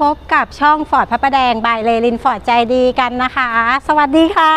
พบกับช่องฟอร์ดพระประแดงบายเลลินฟอร์ดใจดีกันนะคะ สวัสดีค่ะ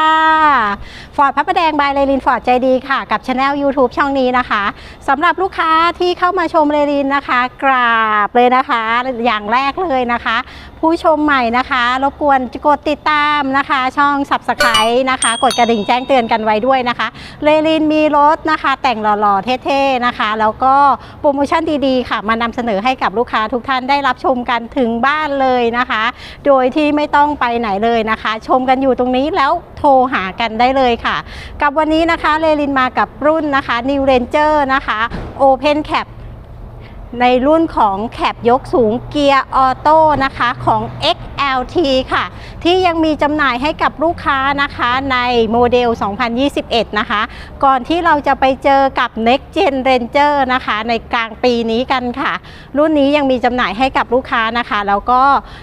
ฟอร์ดพระประแดงบายเลลินฟอร์ดใจดีค่ะ กับช anel YouTube ช่องนี้นะคะสำหรับลูกค้าที่เข้ามาชมเลลินนะคะ กราบเลยนะคะ อย่างแรกเลยนะคะ ผู้ชมใหม่นะคะรบกวนกดติดตามนะคะ ช่อง Subscribe นะคะ กดกระดิ่งแจ้งเตือนกันไว้ด้วยนะคะเลลินมีรถนะคะ แต่งหล่อๆเท่ๆนะคะ แล้วก็โปรโมชั่นดีๆค่ะ มานำเสนอให้กับลูกค้าทุกท่านได้รับชมกันถึงบ้านเลยนะคะ โดยที่ไม่ต้องไปไหนเลยนะคะ ชมกันอยู่ตรงนี้แล้วโทรหากันได้เลยค่ะ กับวันนี้นะคะเลลินมากับรุ่นนะคะ New Ranger นะคะ Open Cap ในรุ่นของแคปยกสูงเกียร์ออโต้นะคะของ L.T. ค่ะ ที่ยังมีจำหน่ายให้กับลูกค้านะคะในโมเดล 2021 นะคะ ก่อนที่เราจะไปเจอกับ Next Gen Ranger นะคะ ในกลางปีนี้กันค่ะ รุ่นนี้ยังมีจำหน่ายให้กับลูกค้านะคะ แล้วก็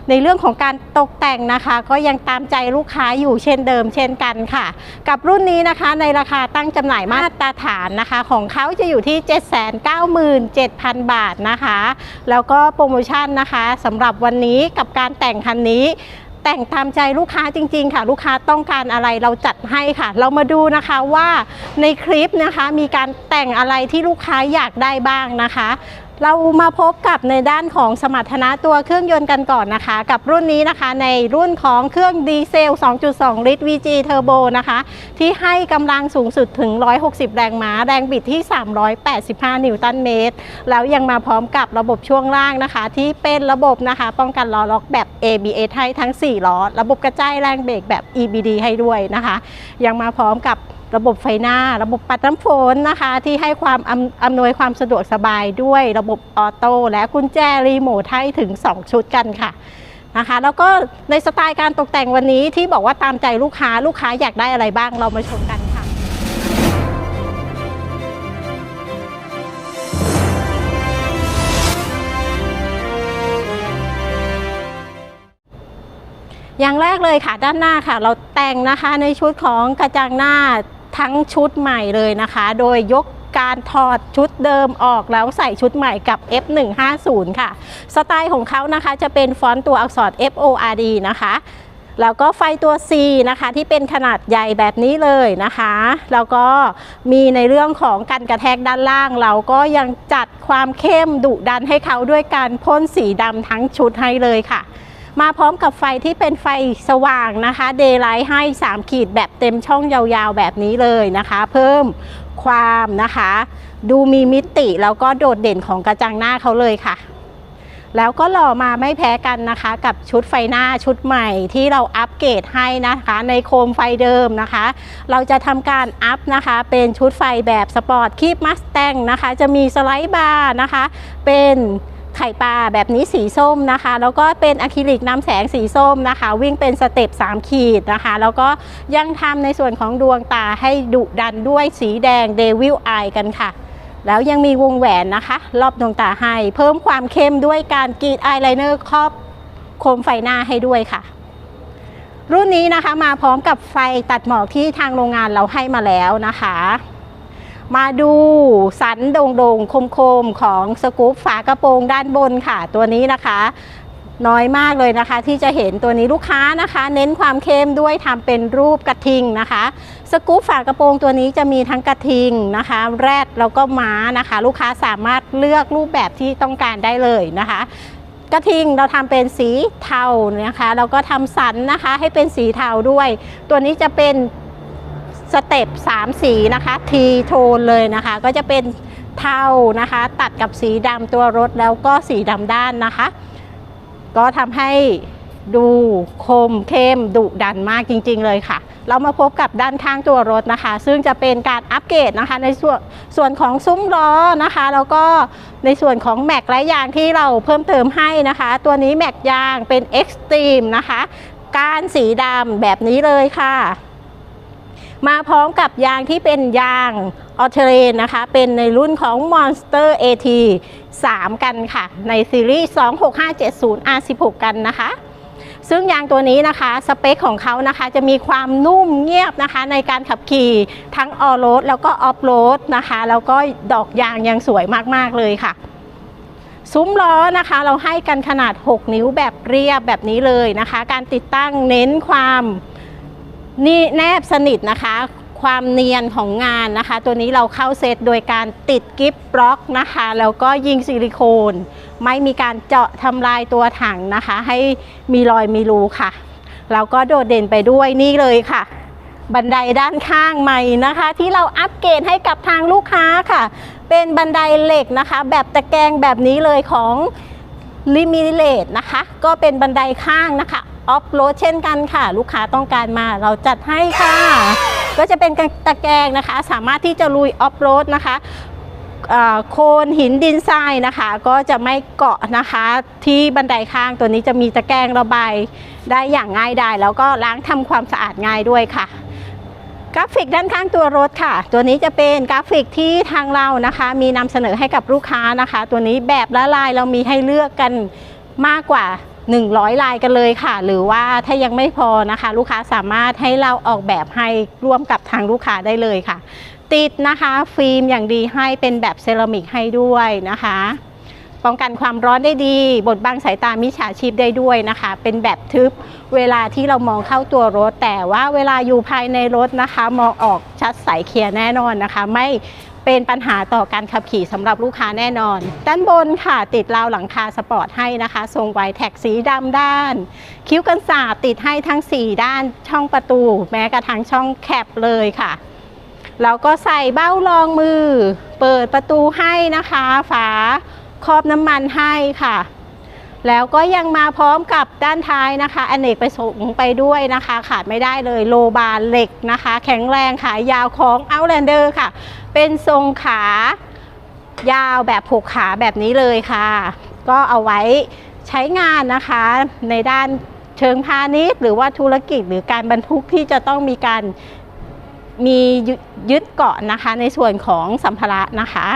ในเรื่องของการตกแต่งนะคะ ก็ยังตามใจลูกค้าอยู่เช่นเดิมเช่นกันค่ะ กับรุ่นนี้นะคะในราคาตั้งจำหน่ายมาตรฐานนะคะ ของเขาจะอยู่ที่ 797,000 บาทนะคะ แล้วก็โปรโมชั่นนะคะสำหรับวันนี้กับการแต่งคันนี้แต่งตามใจลูกค้าจริง ๆ ค่ะ ลูกค้าต้องการอะไรเราจัดให้ค่ะ เรามาดูนะคะว่าในคลิปนะคะมีการแต่งอะไรที่ลูกค้าอยากได้บ้างนะคะ เรามาพบกับในด้านของสมรรถนะตัวเครื่องยนต์กันก่อนนะคะ กับรุ่นนี้นะคะในรุ่นของเครื่องดีเซล 2.2 ลิตร VG Turbo นะคะ ที่ให้กำลังสูงสุดถึง 160 แรงม้า แรงบิดที่ 385 นิวตันเมตร แล้วยังมาพร้อมกับระบบช่วงล่างนะคะ ที่เป็นระบบนะคะ ป้องกันล้อล็อกแบบ ABS ให้ทั้ง 4 ล้อ ระบบกระจายแรงเบรกแบบ EBD ให้ด้วยนะคะ ยังมาพร้อมกับ ระบบไฟหน้า ระบบปัดน้ำฝนนะคะ ที่ให้ความอำอำนวยความสะดวกสบายด้วยระบบออโต้และกุญแจรีโมทให้ถึง 2 ชุดกันค่ะนะคะ แล้วก็ในสไตล์การตกแต่งวันนี้ที่บอกว่าตามใจลูกค้าลูกค้าอยากได้อะไรบ้างเรามาชมกันค่ะอย่างแรกเลยค่ะด้านหน้าค่ะ เราแต่งนะคะในชุดของกระจังหน้า ทั้งชุดใหม่เลยนะคะ โดยยกการถอดชุดเดิมออกแล้วใส่ชุดใหม่กับ F150 ค่ะ สไตล์ของเขานะคะจะเป็นฟอนต์ตัวอักษร FORD นะคะ แล้วก็ไฟตัว C นะคะ ที่เป็นขนาดใหญ่แบบนี้เลยนะคะ แล้วก็มีในเรื่องของการกระแทกด้านล่าง เราก็ยังจัดความเข้มดุดันให้เขาด้วยการพ่นสีดำทั้งชุดให้เลยค่ะ มาพร้อมกับไฟที่เป็นไฟสว่างนะคะเดย์ไลท์ให้ 3 ขีดแบบเต็มช่องยาวๆแบบนี้เลยนะคะ เพิ่มความนะคะ ดูมีมิติแล้วก็โดดเด่นของกระจังหน้าเขาเลยค่ะ แล้วก็หล่อมาไม่แพ้กันนะคะ กับชุดไฟหน้าชุดใหม่ที่เราอัปเกรดให้นะคะ ในโคมไฟเดิมนะคะ เราจะทำการอัพนะคะ เป็นชุดไฟแบบสปอร์ตคีบมัสแตงนะคะ จะมีสไลด์บาร์นะคะ เป็น ไข่ปลาแบบนี้สีส้มนะคะ แล้วก็เป็นอะคริลิกน้ำแสงสีส้มนะคะ วิ่งเป็นสเต็ป3ขีดนะคะ แล้วก็ยังทำในส่วนของดวงตาให้ดุดันด้วยสีแดงเดวิลไอกันค่ะ แล้วยังมีวงแหวนนะคะ รอบดวงตาให้ เพิ่มความเข้มด้วยการกรีดอายไลเนอร์ครอบโคมไฟหน้าให้ด้วยค่ะรุ่นนี้นะคะมาพร้อมกับไฟตัดหมอกที่ทางโรงงานเราให้มาแล้วนะคะ มาดูสันโด่งๆ คมๆ ของสกู๊ปฝากระโปรงด้านบนค่ะ ตัวนี้นะคะ น้อยมากเลยนะคะ ที่จะเห็นตัวนี้ลูกค้านะคะ เน้นความเข้มด้วยทำเป็นรูปกระทิงนะคะ สกู๊ปฝากระโปรงตัวนี้จะมีทั้งกระทิงนะคะ แรดแล้วก็ม้านะคะ ลูกค้าสามารถเลือกรูปแบบที่ต้องการได้เลยนะคะกระทิงเราทำเป็นสีเทานะคะแล้วก็ทำสันนะคะให้เป็นสีเทาด้วย ตัวนี้จะเป็น สเต็ป3สีนะคะทีโทนเลยนะคะ ก็จะเป็นเทานะคะ ตัดกับสีดำตัวรถแล้วก็สีดำด้านนะคะ ก็ทำให้ดูคมเข้มดุดันมากจริง ๆ เลยค่ะ เรามาพบกับด้านข้างตัวรถนะคะ ซึ่งจะเป็นการอัปเกรดนะคะในส่วนส่วนของซุ้มล้อนะคะ แล้วก็ในส่วนของแม็กและยางที่เราเพิ่มเติมให้นะคะ ตัวนี้แม็กยางเป็น Extreme นะคะ กานสีดำแบบนี้เลยค่ะ มาพร้อมกับยางที่เป็นยางออเทเรนนะคะ เป็นในรุ่นของ Monster AT 3 กันค่ะ ในซีรีส์ 26570 R16 กันนะคะ ซึ่งยางตัวนี้นะคะ สเปคของเขานะคะ จะมีความนุ่มเงียบนะคะ ในการขับขี่ทั้งออโรดแล้วก็ออฟโรดนะคะ แล้วก็ดอกยางยังสวยมาก ๆ เลยค่ะซุ้มล้อนะคะ เราให้กันขนาด 6 นิ้วแบบเรียบแบบนี้เลยนะคะ การติดตั้งเน้นความ นี่แนบสนิทนะคะ ความเนียนของงานนะคะ ตัวนี้เราเข้าเซตโดยการติดกิฟต์บล็อกนะคะ แล้วก็ยิงซิลิโคน ไม่มีการเจาะทำลายตัวถังนะคะ ให้มีรอยมีรูค่ะแล้วก็โดดเด่นไปด้วยนี่เลยค่ะ บันไดด้านข้างใหม่นะคะ ที่เราอัปเกรดให้กับทางลูกค้าค่ะ เป็นบันไดเหล็กนะคะ แบบตะแกรงแบบนี้เลยของลิมิเลตนะคะ ก็เป็นบันไดข้างนะคะ ออฟโรดเช่นกันค่ะ ลูกค้าต้องการมาเราจัดให้ค่ะ ก็จะเป็นตะแกรงนะคะ สามารถที่จะลุยออฟโรดนะคะโคนหินดินทรายนะคะ ก็จะไม่เกาะนะคะ ที่บันไดข้างตัวนี้จะมีตะแกรงระบายได้อย่างง่ายดายแล้วก็ล้างทำความสะอาดง่ายด้วยค่ะกราฟิกด้านข้างตัวรถค่ะ ตัวนี้จะเป็นกราฟิกที่ทางเรานะคะ มีนำเสนอให้กับลูกค้านะคะ ตัวนี้แบบละลายเรามีให้เลือกกันมากกว่า 100 ลายกันเลยค่ะ หรือว่าถ้ายังไม่พอนะคะ ลูกค้าสามารถให้เราออกแบบให้ร่วมกับทางลูกค้าได้เลยค่ะ ติดนะคะฟิล์มอย่างดีให้เป็นแบบเซรามิกให้ด้วยนะคะ ป้องกันความร้อนได้ดี บดบังสายตามิจฉาชีพได้ด้วยนะคะ เป็นแบบทึบเวลาที่เรามองเข้าตัวรถ แต่ว่าเวลาอยู่ภายในรถนะคะ มองออกชัดใสเคลียร์แน่นอนนะคะ ไม่ เป็นปัญหาต่อการขับขี่สำหรับลูกค้าแน่นอน ด้านบนค่ะติดราวหลังคาสปอร์ตให้นะคะ ทรงไวแท็กสีดำด้าน คิ้วกันสาดติดให้ทั้ง 4 ด้านช่องประตู แม้กระทั่งช่องแคบเลยค่ะแล้วก็ใส่เบ้ารองมือ เปิดประตูให้นะคะ ฝาครอบน้ำมันให้ค่ะ แล้วก็ยังมาพร้อมกับด้านท้ายนะคะอเนกประสงค์ไปด้วยนะคะ ขาดไม่ได้เลยโลบาเหล็กนะคะ แข็งแรงขายาวของ Outlander ค่ะ เป็นทรงขายาวแบบหกขาแบบนี้เลยค่ะ ก็เอาไว้ใช้งานนะคะ ในด้านเชิงพาณิชย์ หรือว่าธุรกิจหรือการบรรทุกที่จะต้องมีการมียึดเกาะนะคะ ในส่วนของสัมภาระนะคะ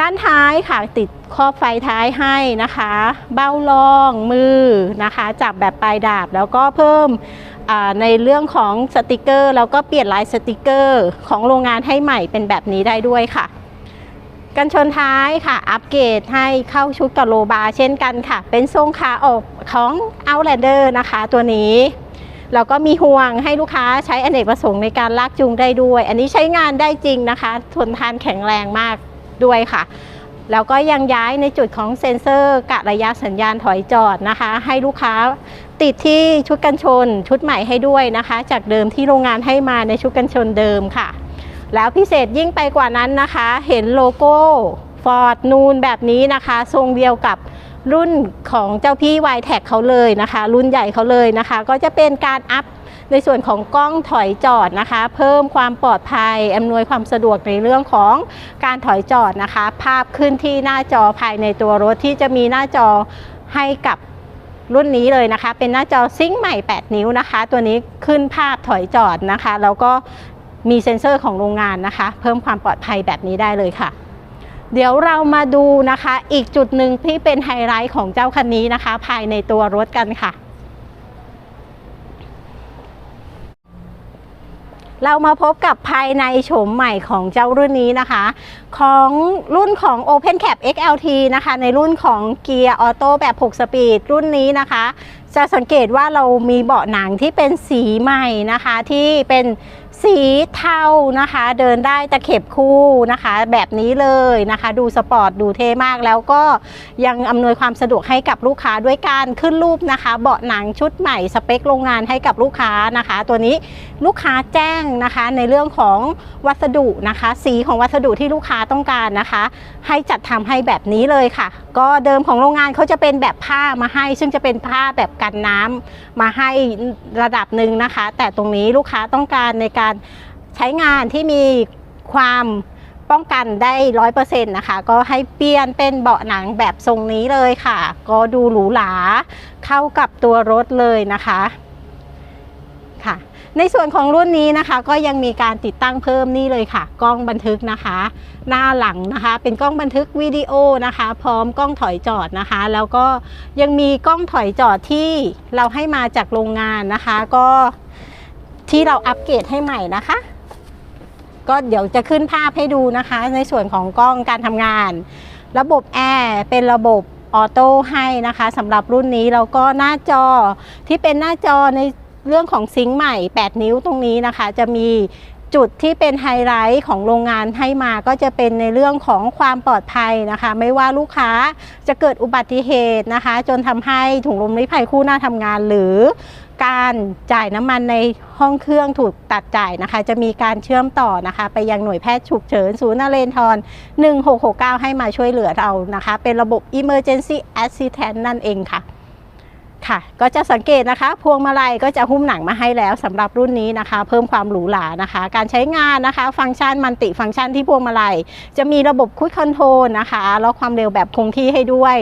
ด้านท้ายค่ะติดครอบไฟท้ายให้นะคะ เบ้ารองมือนะคะ จับแบบปลายดาบแล้วก็เพิ่มในเรื่องของสติกเกอร์ แล้วก็เปลี่ยนลายสติกเกอร์ ของโรงงานให้ใหม่เป็นแบบนี้ได้ด้วยค่ะ กันชนท้ายค่ะ อัปเกรดให้เข้าชุดกับโลบาร์เช่นกันค่ะ เป็นทรงขาออกของ Outlander นะคะ ตัวนี้แล้วก็มีห่วงให้ลูกค้าใช้อเนกประสงค์ในการลากจูงได้ด้วย อันนี้ใช้งานได้จริงนะคะ ทนทานแข็งแรงมาก ด้วยค่ะ แล้วก็ยังย้ายในจุดของเซ็นเซอร์กะระยะสัญญาณถอยจอดนะคะ ให้ลูกค้าติดที่ชุดกันชน ชุดใหม่ให้ด้วยนะคะ จากเดิมที่โรงงานให้มาในชุดกันชนเดิมค่ะ แล้วพิเศษยิ่งไปกว่านั้นนะคะ เห็นโลโก้ Ford นูนแบบนี้นะคะ ทรงเดียวกับรุ่นของเจ้าพี่ y t แท็เขาเลยนะคะ รุ่นใหญ่เขาเลยนะคะ ก็จะเป็นการอัพ ในส่วนของกล้องถอยจอดนะคะ เพิ่มความปลอดภัยอำนวยความสะดวกในเรื่องของการถอยจอดนะคะ ภาพขึ้นที่หน้าจอภายในตัวรถที่จะมีหน้าจอให้กับรุ่นนี้เลยนะคะ เป็นหน้าจอซิงค์ใหม่ 8 นิ้วนะคะ ตัวนี้ขึ้นภาพถอยจอดนะคะ แล้วก็มีเซ็นเซอร์ของโรงงานนะคะ เพิ่มความปลอดภัยแบบนี้ได้เลยค่ะ เดี๋ยวเรามาดูนะคะ อีกจุดหนึ่งที่เป็นไฮไลท์ของเจ้าคันนี้นะคะ ภายในตัวรถกันค่ะ เรามาพบกับภายในโฉมใหม่ของเจ้ารุ่นนี้นะคะ ของรุ่นของ Open Cap XLT นะคะ ในรุ่นของเกียร์ออโต้แบบ 6 สปีด รุ่นนี้นะคะ จะสังเกตว่าเรามีเบาะหนังที่เป็นสีใหม่นะคะที่เป็น สีเทานะคะ เดินได้ตะเข็บคู่นะคะ แบบนี้เลยนะคะ ดูสปอร์ตดูเท่มากแล้วก็ยังอำนวยความสะดวกให้กับลูกค้าด้วยการขึ้นรูปนะคะ เบาะหนังชุดใหม่สเปคโรงงานให้กับลูกค้านะคะ ตัวนี้ลูกค้าแจ้งนะคะ ในเรื่องของวัสดุนะคะ สีของวัสดุที่ลูกค้าต้องการนะคะ ให้จัดทำให้แบบนี้เลยค่ะ ก็เดิมของโรงงานเขาจะเป็นแบบผ้ามาให้ ซึ่งจะเป็นผ้าแบบกันน้ำมาให้ระดับหนึ่งนะคะ แต่ตรงนี้ลูกค้าต้องการในการใช้งานที่มีความป้องกันได้ร้อยเปอร์เซ็นต์นะคะ ก็ให้เปลี่ยนเป็นเบาะหนังแบบทรงนี้เลยค่ะ ก็ดูหรูหราเข้ากับตัวรถเลยนะคะค่ะ ในส่วนของรุ่นนี้นะคะ ก็ยังมีการติดตั้งเพิ่มนี่เลยค่ะ กล้องบันทึกนะคะ หน้าหลังนะคะ เป็นกล้องบันทึกวิดีโอนะคะ พร้อมกล้องถอยจอดนะคะ แล้วก็ยังมีกล้องถอยจอดที่เราให้มาจากโรงงานนะคะ ก็ ที่เราอัปเกรดให้ใหม่นะคะ ก็เดี๋ยวจะขึ้นภาพให้ดูนะคะ ในส่วนของกล้องการทำงาน ระบบแอร์เป็นระบบออโต้ให้นะคะสำหรับรุ่นนี้แล้วก็หน้าจอที่เป็นหน้าจอในเรื่องของซิงค์ใหม่ 8 นิ้วตรงนี้นะคะ จะมีจุดที่เป็นไฮไลท์ของโรงงานให้มาก็จะเป็นในเรื่องของความปลอดภัยนะคะ ไม่ว่าลูกค้าจะเกิดอุบัติเหตุนะคะ จนทำให้ถุงลมนิรภัยคู่หน้าทำงานหรือ การจ่ายน้ำมันในห้องเครื่องถูกตัดจ่ายนะคะ จะมีการเชื่อมต่อนะคะ ไปยังหน่วยแพทย์ฉุกเฉิน ศูนย์นเรนทร 1669 ให้มาช่วยเหลือเรานะคะ เป็นระบบ Emergency Assistance นั่นเองค่ะ ค่ะ ก็จะสังเกตนะคะ พวงมาลัยก็จะหุ้มหนังมาให้แล้วสำหรับรุ่นนี้นะคะ เพิ่มความหรูหรานะคะ การใช้งานนะคะ ฟังก์ชันมันติฟังก์ชันที่พวงมาลัย จะมีระบบคุ i คอนโทรลนะคะ ล็อกความเร็วแบบคงที่ให้ด้วย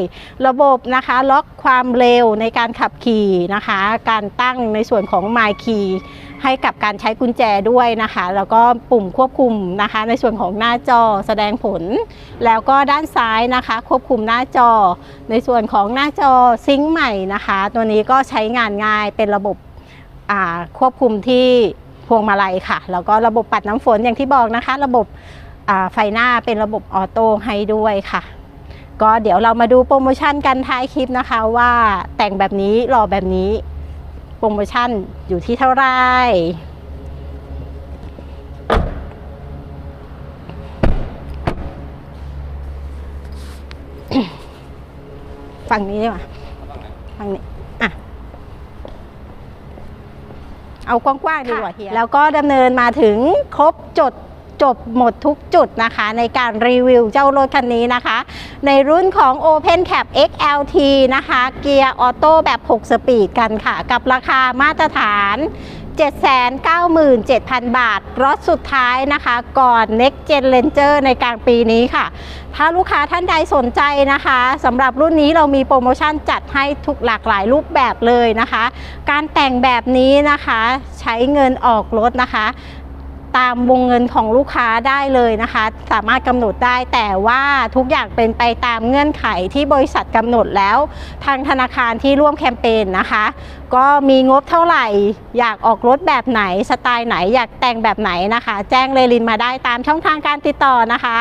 ระบบนะคะล็อกความเร็วในการขับขี่นะคะ การตั้งในส่วนของ My Key ให้กับการใช้กุญแจด้วยนะคะ แล้วก็ปุ่มควบคุมนะคะ ในส่วนของหน้าจอแสดงผล แล้วก็ด้านซ้ายนะคะ ควบคุมหน้าจอ ในส่วนของหน้าจอซิงค์ใหม่นะคะ ตัวนี้ก็ใช้งานง่ายเป็นระบบควบคุมที่พวงมาลัยค่ะ แล้วก็ระบบปัดน้ำฝนอย่างที่บอกนะคะ ระบบไฟหน้าเป็นระบบออโต้ให้ด้วยค่ะ ก็เดี๋ยวเรามาดูโปรโมชั่นกันท้ายคลิปนะคะว่าแต่งแบบนี้หล่อแบบนี้ ปรโมชั่นอยู่ที่เท่าไหร่ฝั่งนี้ดีกว่าฝั่งนี้อะเอากว้างๆดีกว่าเฮียแล้วก็ดำเนินมาถึงครบจด จบหมดทุกจุดนะคะ ในการรีวิวเจ้ารถคันนี้นะคะ ในรุ่นของ Open Cap XLT นะคะ เกียร์ออโต้แบบ 6 สปีดกันค่ะ กับราคามาตรฐาน 797,000 บาทรถสุดท้ายนะคะ ก่อน Next Gen Ranger ในกลางปีนี้ค่ะ ถ้าลูกค้าท่านใดสนใจนะคะสำหรับรุ่นนี้เรามีโปรโมชั่นจัดให้ทุกหลากหลายรูปแบบเลยนะคะ การแต่งแบบนี้นะคะ ใช้เงินออกรถนะคะ ตามวงเงินของลูกค้าได้เลยนะคะ สามารถกำหนดได้แต่ว่าทุกอย่างเป็นไปตามเงื่อนไขที่บริษัทกำหนดแล้ว ทางธนาคารที่ร่วมแคมเปญนะคะ ก็มีงบเท่าไหร่ อยากออกรถแบบไหนสไตล์ไหนอยากแต่งแบบไหนนะคะ แจ้งเลลินมาได้ตามช่องทางการติดต่อนะคะ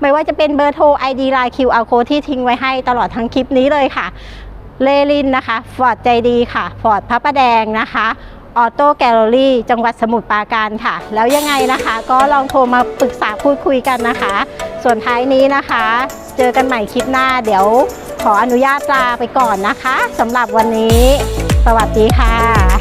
ไม่ว่าจะเป็นเบอร์โทร ID Line QR Code ที่ทิ้งไว้ให้ตลอดทั้งคลิปนี้เลยค่ะเลลินนะคะฟอร์ดใจดีค่ะฟอร์ดพระประแดงนะคะ ออโต้แกลเลอรี่จังหวัดสมุทรปราการค่ะ แล้วยังไงนะคะ ก็ลองโทรมาปรึกษาพูดคุยกันนะคะ ส่วนท้ายนี้นะคะ เจอกันใหม่คลิปหน้า เดี๋ยวขออนุญาตลาไปก่อนนะคะสำหรับวันนี้ สวัสดีค่ะ